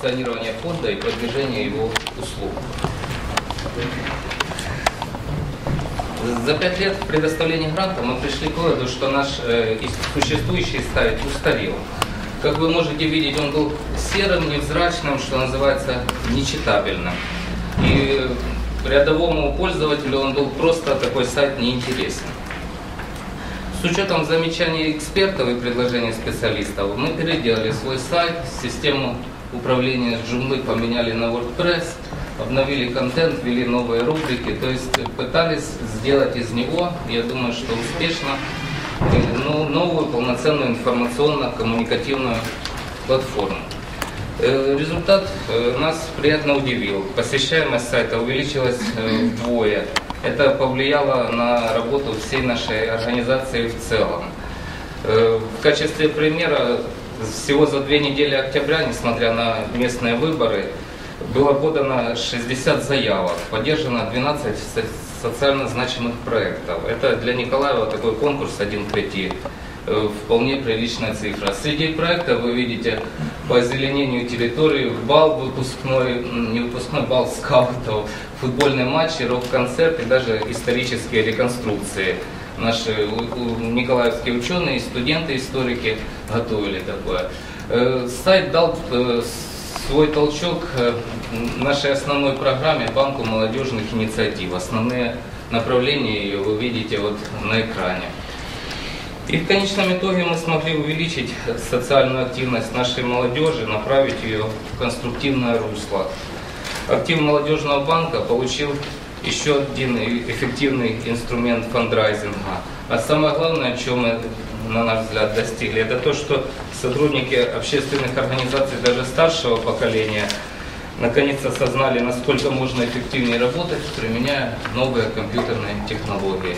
позиционирования фонда и продвижения его услуг. За пять лет предоставления гранта мы пришли к выводу, что наш э, существующий сайт устарел. Как вы можете видеть, он был серым, невзрачным, что называется, нечитабельным. И рядовому пользователю он был просто такой сайт неинтересен. С учетом замечаний экспертов и предложений специалистов, мы переделали свой сайт, систему управления Joomla поменяли на WordPress, обновили контент, ввели новые рубрики, то есть пытались сделать из него, я думаю, что успешно, ну, новую полноценную информационно-коммуникативную платформу. Э, результат э, нас приятно удивил. Посещаемость сайта увеличилась э, вдвое. Это повлияло на работу всей нашей организации в целом. В качестве примера, всего за две недели октября, несмотря на местные выборы, было подано 60 заявок, поддержано 12 социально значимых проектов. Это для Николаева такой конкурс один к пяти. Э, вполне приличная цифра. Среди проектов вы видите по озеленению территории, бал выпускной, не выпускной бал скаутов, футбольные матчи, рок-концерт и даже исторические реконструкции. Наши николаевские ученые, студенты, историки готовили такое. Э, сайт дал э, свой толчок нашей основной программе Банку молодежных инициатив. Основные направления ее вы видите вот на экране. И в конечном итоге мы смогли увеличить социальную активность нашей молодежи, направить ее в конструктивное русло. Актив молодежного банка получил еще один эффективный инструмент фандрайзинга. А самое главное, чем мы, на наш взгляд, достигли, это то, что сотрудники общественных организаций даже старшего поколения наконец осознали, насколько можно эффективнее работать, применяя новые компьютерные технологии.